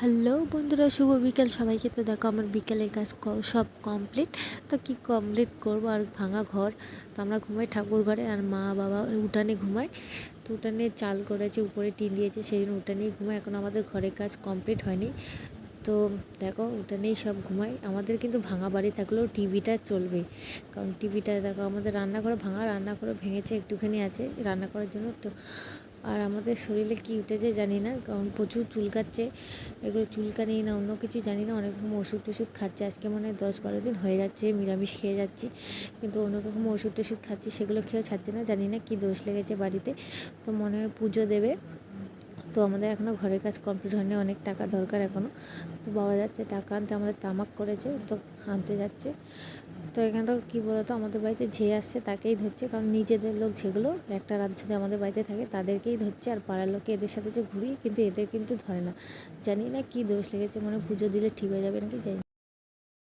Hello বন্ধুরা, শুভ বিকেল। সবাইকে তো দেখো আমার বিকেলের কাজ সব কমপ্লিট তো কি কমপ্লিট করব? আর ভাঙা ঘর। তো আমরা ঘুমাই ঠাকুর ঘরে আর মা বাবা উঠানে ঘুমায়। তো উঠানে চাল করেছে, উপরে টিন দিয়েছে, সেই জন্য উঠানেই ঘুমায়। এখন আমাদের ঘরের কাজ কমপ্লিট হয়নি। তো দেখো উঠানেই সব ঘুমায়। আমাদের কিন্তু ভাঙা বাড়ি থাকলেও টিভিটা চলবে। কারণ টিভিটা দেখো আমাদের রান্নাঘরে ভাঙা রান্নাঘরে ভেঙেছে, একটুখানি আছে। রান্না করার জন্য তো আর আমাদের শরীরে কি উঠেছে জানি না, কারণ প্রচুর চুলকাচ্ছে। এগুলো চুলকানি না, অন্য কিছু জানি না অনেক রকম ওষুধ টষুধ খাচ্ছে। আজকে মনে দশ বারো দিন হয়ে যাচ্ছে, নিরামিষ খেয়ে যাচ্ছি। কিন্তু অন্য রকম ওষুধ টষুধ খাচ্ছি, সেগুলো খেয়েও ছাড়ছে না, জানি না কি দোষ লেগেছে বাড়িতে। তো মনে হয় পুজো দেবে। তো আমাদের এখনও ঘরের কাজ কমপ্লিট হয়নি, অনেক টাকা দরকার এখনও তো বাবা যাচ্ছে, টাকা আনতে আমাদের তামাক করেছে, তো আনতে যাচ্ছে। তো এখানে তো কী বলতো, আমাদের বাড়িতে যে আসছে তাকেই ধরছে, কারণ নিজেদের লোক যেগুলো একটা রাত যদি আমাদের বাড়িতে থাকে তাদেরকেই ধরছে, আর পাড়ার লোকে এদের সাথে যে ঘুরি কিন্তু এদের কিন্তু ধরে না জানি না কী দোষ লেগেছে, মনে পুজো দিলে ঠিক হয়ে যাবে নাকি, জানি।